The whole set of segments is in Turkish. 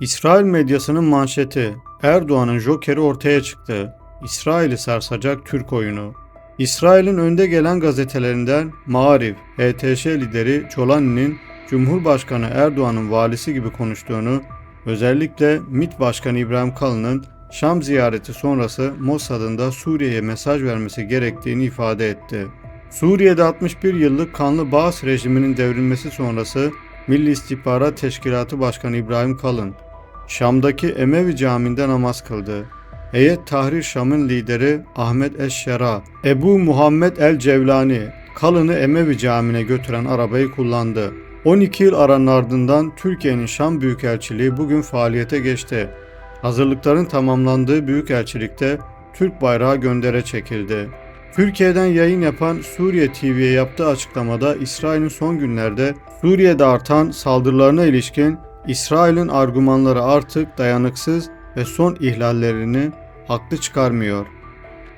İsrail medyasının manşeti Erdoğan'ın jokeri ortaya çıktı. İsrail'i sarsacak Türk oyunu. İsrail'in önde gelen gazetelerinden Maarif, HTŞ lideri Çolani'nin Cumhurbaşkanı Erdoğan'ın valisi gibi konuştuğunu, özellikle MİT Başkanı İbrahim Kalın'ın Şam ziyareti sonrası Mossad'ın da Suriye'ye mesaj vermesi gerektiğini ifade etti. Suriye'de 61 yıllık kanlı Baas rejiminin devrilmesi sonrası Milli İstihbarat Teşkilatı Başkanı İbrahim Kalın, Şam'daki Emevi Camii'nde namaz kıldı. Heyet Tahrir Şam'ın lideri Ahmet Eşşera, Ebu Muhammed El Cevlani, Kalın'ı Emevi Camii'ne götüren arabayı kullandı. 12 yıl aranın ardından Türkiye'nin Şam Büyükelçiliği bugün faaliyete geçti. Hazırlıkların tamamlandığı Büyükelçilikte Türk bayrağı göndere çekildi. Türkiye'den yayın yapan Suriye TV'ye yaptığı açıklamada İsrail'in son günlerde Suriye'de artan saldırılarına ilişkin İsrail'in argümanları artık dayanıksız ve son ihlallerini haklı çıkarmıyor.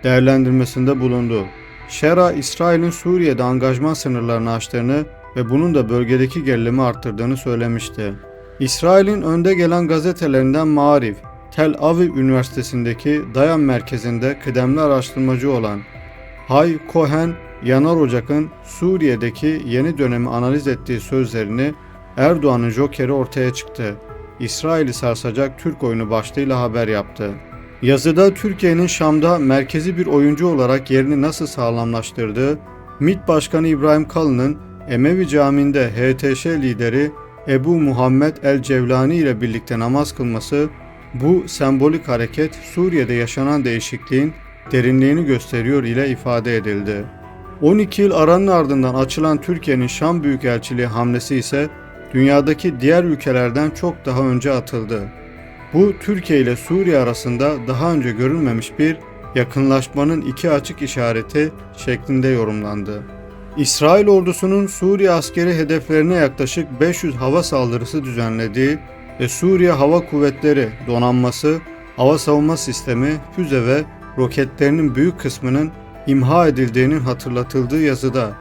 Değerlendirmesinde bulundu. Şera, İsrail'in Suriye'de angajman sınırlarını aştığını ve bunun da bölgedeki gerilimi arttırdığını söylemişti. İsrail'in önde gelen gazetelerinden Maarif, Tel Aviv Üniversitesi'ndeki Dayan Merkezi'nde kıdemli araştırmacı olan Hay Cohen, Yanar Ocak'ın Suriye'deki yeni dönemi analiz ettiği sözlerini Erdoğan'ın jokeri ortaya çıktı. İsrail'i sarsacak Türk oyunu başlığıyla haber yaptı. Yazıda Türkiye'nin Şam'da merkezi bir oyuncu olarak yerini nasıl sağlamlaştırdığı, MİT Başkanı İbrahim Kalın'ın Emevi Camii'nde HTŞ lideri Ebu Muhammed El Cevlani ile birlikte namaz kılması, bu sembolik hareket Suriye'de yaşanan değişikliğin derinliğini gösteriyor ile ifade edildi. 12 yıl aranın ardından açılan Türkiye'nin Şam Büyükelçiliği hamlesi ise dünyadaki diğer ülkelerden çok daha önce atıldı. Bu Türkiye ile Suriye arasında daha önce görülmemiş bir yakınlaşmanın iki açık işareti şeklinde yorumlandı. İsrail ordusunun Suriye askeri hedeflerine yaklaşık 500 hava saldırısı düzenlediği ve Suriye Hava Kuvvetleri donanması, hava savunma sistemi, füze ve roketlerinin büyük kısmının imha edildiğinin hatırlatıldığı yazıda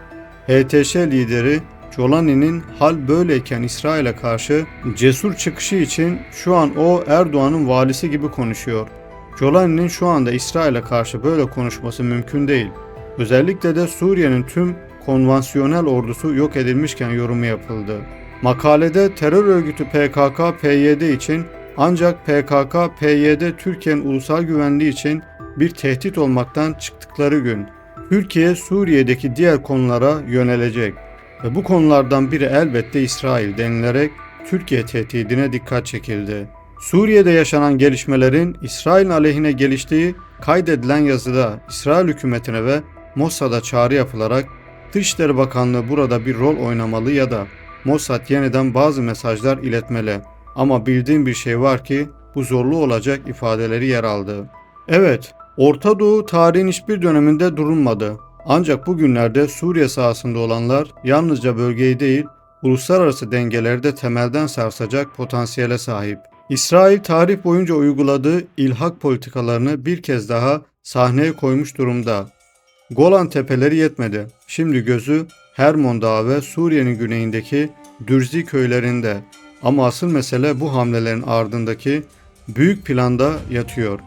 HTŞ lideri Jolani'nin hal böyleyken İsrail'e karşı cesur çıkışı için şu an o Erdoğan'ın valisi gibi konuşuyor. Jolani'nin şu anda İsrail'e karşı böyle konuşması mümkün değil. Özellikle de Suriye'nin tüm konvansiyonel ordusu yok edilmişken yorumu yapıldı. Makalede terör örgütü PKK-PYD için ancak PKK-PYD Türkiye'nin ulusal güvenliği için bir tehdit olmaktan çıktıkları gün Türkiye Suriye'deki diğer konulara yönelecek ve bu konulardan biri elbette İsrail denilerek Türkiye tehdidine dikkat çekildi. Suriye'de yaşanan gelişmelerin İsrail aleyhine geliştiği kaydedilen yazıda İsrail hükümetine ve Mossad'a çağrı yapılarak Dışişleri Bakanlığı burada bir rol oynamalı ya da Mossad yeniden bazı mesajlar iletmeli. Ama bildiğim bir şey var ki bu zorlu olacak ifadeleri yer aldı. Evet, Orta Doğu tarihin hiçbir döneminde durulmadı. Ancak bugünlerde Suriye sahasında olanlar yalnızca bölgeyi değil, uluslararası dengeleri de temelden sarsacak potansiyele sahip. İsrail tarih boyunca uyguladığı ilhak politikalarını bir kez daha sahneye koymuş durumda. Golan Tepeleri yetmedi. Şimdi gözü Hermon Dağı ve Suriye'nin güneyindeki Dürzi köylerinde. Ama asıl mesele bu hamlelerin ardındaki büyük planda yatıyor.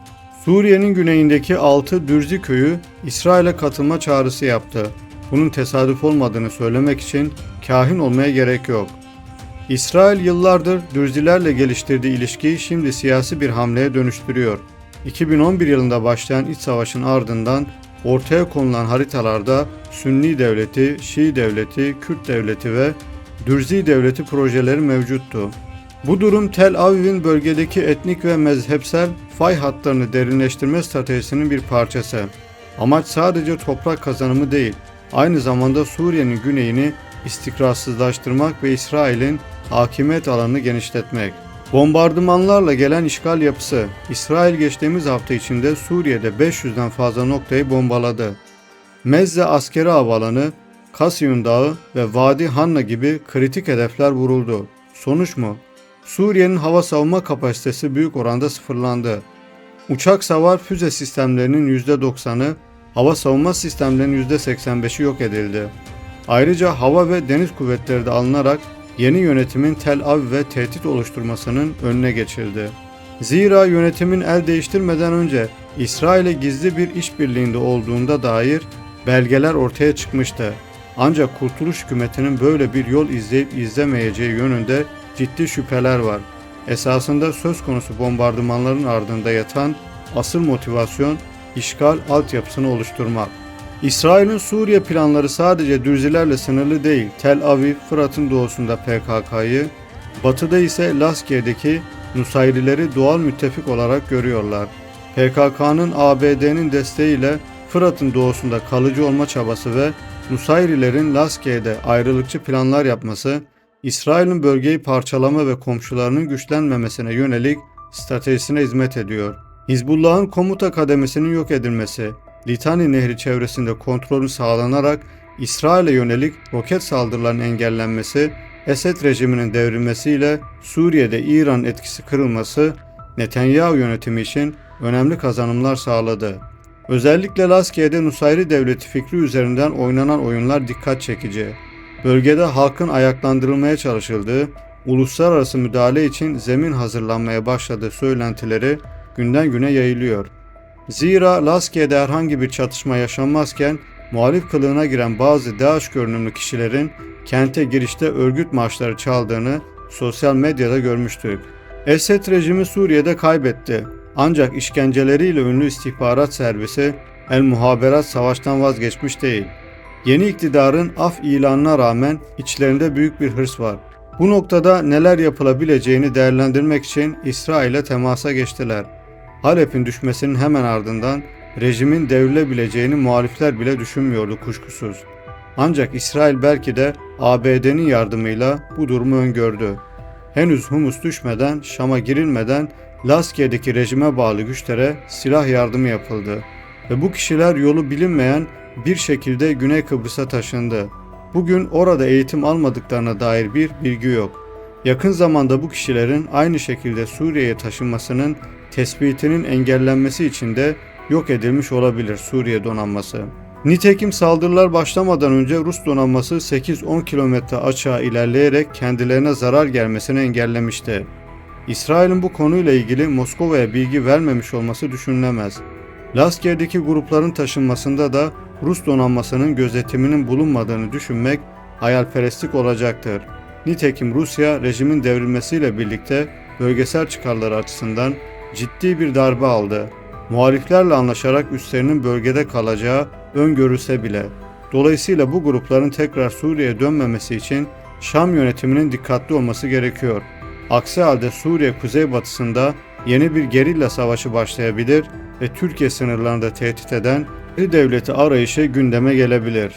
Suriye'nin güneyindeki 6 Dürzi köyü İsrail'e katılma çağrısı yaptı. Bunun tesadüf olmadığını söylemek için kahin olmaya gerek yok. İsrail yıllardır Dürzilerle geliştirdiği ilişkiyi şimdi siyasi bir hamleye dönüştürüyor. 2011 yılında başlayan iç savaşın ardından ortaya konulan haritalarda Sünni devleti, Şii devleti, Kürt devleti ve Dürzi devleti projeleri mevcuttu. Bu durum Tel Aviv'in bölgedeki etnik ve mezhepsel fay hatlarını derinleştirme stratejisinin bir parçası. Amaç sadece toprak kazanımı değil, aynı zamanda Suriye'nin güneyini istikrarsızlaştırmak ve İsrail'in hakimiyet alanını genişletmek. Bombardımanlarla gelen işgal yapısı, İsrail geçtiğimiz hafta içinde Suriye'de 500'den fazla noktayı bombaladı. Mezze askeri havalanı, Kasiyun Dağı ve Vadi Hanna gibi kritik hedefler vuruldu. Sonuç mu? Suriye'nin hava savunma kapasitesi büyük oranda sıfırlandı. Uçak savar füze sistemlerinin %90'ı, hava savunma sistemlerinin %85'i yok edildi. Ayrıca hava ve deniz kuvvetleri de alınarak yeni yönetimin Tel Aviv'e tehdit oluşturmasının önüne geçildi. Zira yönetimin el değiştirmeden önce İsrail'e gizli bir işbirliğinde olduğunda dair belgeler ortaya çıkmıştı. Ancak Kurtuluş Hükümeti'nin böyle bir yol izleyip izlemeyeceği yönünde ciddi şüpheler var. Esasında söz konusu bombardımanların ardında yatan asıl motivasyon işgal altyapısını oluşturmak. İsrail'in Suriye planları sadece Dürzilerle sınırlı değil. Tel Aviv, Fırat'ın doğusunda PKK'yı, batıda ise Laskiye'deki Nusayrileri doğal müttefik olarak görüyorlar. PKK'nın ABD'nin desteğiyle Fırat'ın doğusunda kalıcı olma çabası ve Nusayrilerin Laskiye'de ayrılıkçı planlar yapması, İsrail'in bölgeyi parçalama ve komşularının güçlenmemesine yönelik stratejisine hizmet ediyor. Hizbullah'ın komuta kademesinin yok edilmesi, Litani Nehri çevresinde kontrolün sağlanarak İsrail'e yönelik roket saldırılarının engellenmesi, Esed rejiminin devrilmesiyle Suriye'de İran etkisi kırılması Netanyahu yönetimi için önemli kazanımlar sağladı. Özellikle Laskiye'de Nusayri Devleti fikri üzerinden oynanan oyunlar dikkat çekici. Bölgede halkın ayaklandırılmaya çalışıldığı, uluslararası müdahale için zemin hazırlanmaya başladığı söylentileri günden güne yayılıyor. Zira Laskiye'de herhangi bir çatışma yaşanmazken muhalif kılığına giren bazı DAEŞ görünümlü kişilerin kente girişte örgüt marşları çaldığını sosyal medyada görmüştük. Esed rejimi Suriye'de kaybetti. Ancak işkenceleriyle ünlü istihbarat servisi El Muhaberat savaştan vazgeçmiş değil. Yeni iktidarın af ilanına rağmen içlerinde büyük bir hırs var. Bu noktada neler yapılabileceğini değerlendirmek için İsrail'e temasa geçtiler. Halep'in düşmesinin hemen ardından rejimin devrilebileceğini muhalifler bile düşünmüyordu kuşkusuz. Ancak İsrail belki de ABD'nin yardımıyla bu durumu öngördü. Henüz Humus düşmeden, Şam'a girilmeden Laskiye'deki rejime bağlı güçlere silah yardımı yapıldı ve bu kişiler yolu bilinmeyen bir şekilde Güney Kıbrıs'a taşındı. Bugün orada eğitim almadıklarına dair bir bilgi yok. Yakın zamanda bu kişilerin aynı şekilde Suriye'ye taşınmasının tespitinin engellenmesi için de yok edilmiş olabilir Suriye donanması. Nitekim saldırılar başlamadan önce Rus donanması 8-10 kilometre açığa ilerleyerek kendilerine zarar gelmesini engellemişti. İsrail'in bu konuyla ilgili Moskova'ya bilgi vermemiş olması düşünülemez. Laskiye'deki grupların taşınmasında da Rus donanmasının gözetiminin bulunmadığını düşünmek hayalperestlik olacaktır. Nitekim Rusya rejimin devrilmesiyle birlikte bölgesel çıkarları açısından ciddi bir darbe aldı. Muhaliflerle anlaşarak üslerinin bölgede kalacağı öngörülse bile. Dolayısıyla bu grupların tekrar Suriye'ye dönmemesi için Şam yönetiminin dikkatli olması gerekiyor. Aksi halde Suriye kuzeybatısında yeni bir gerilla savaşı başlayabilir ve Türkiye sınırlarında tehdit eden devleti arayışı gündeme gelebilir.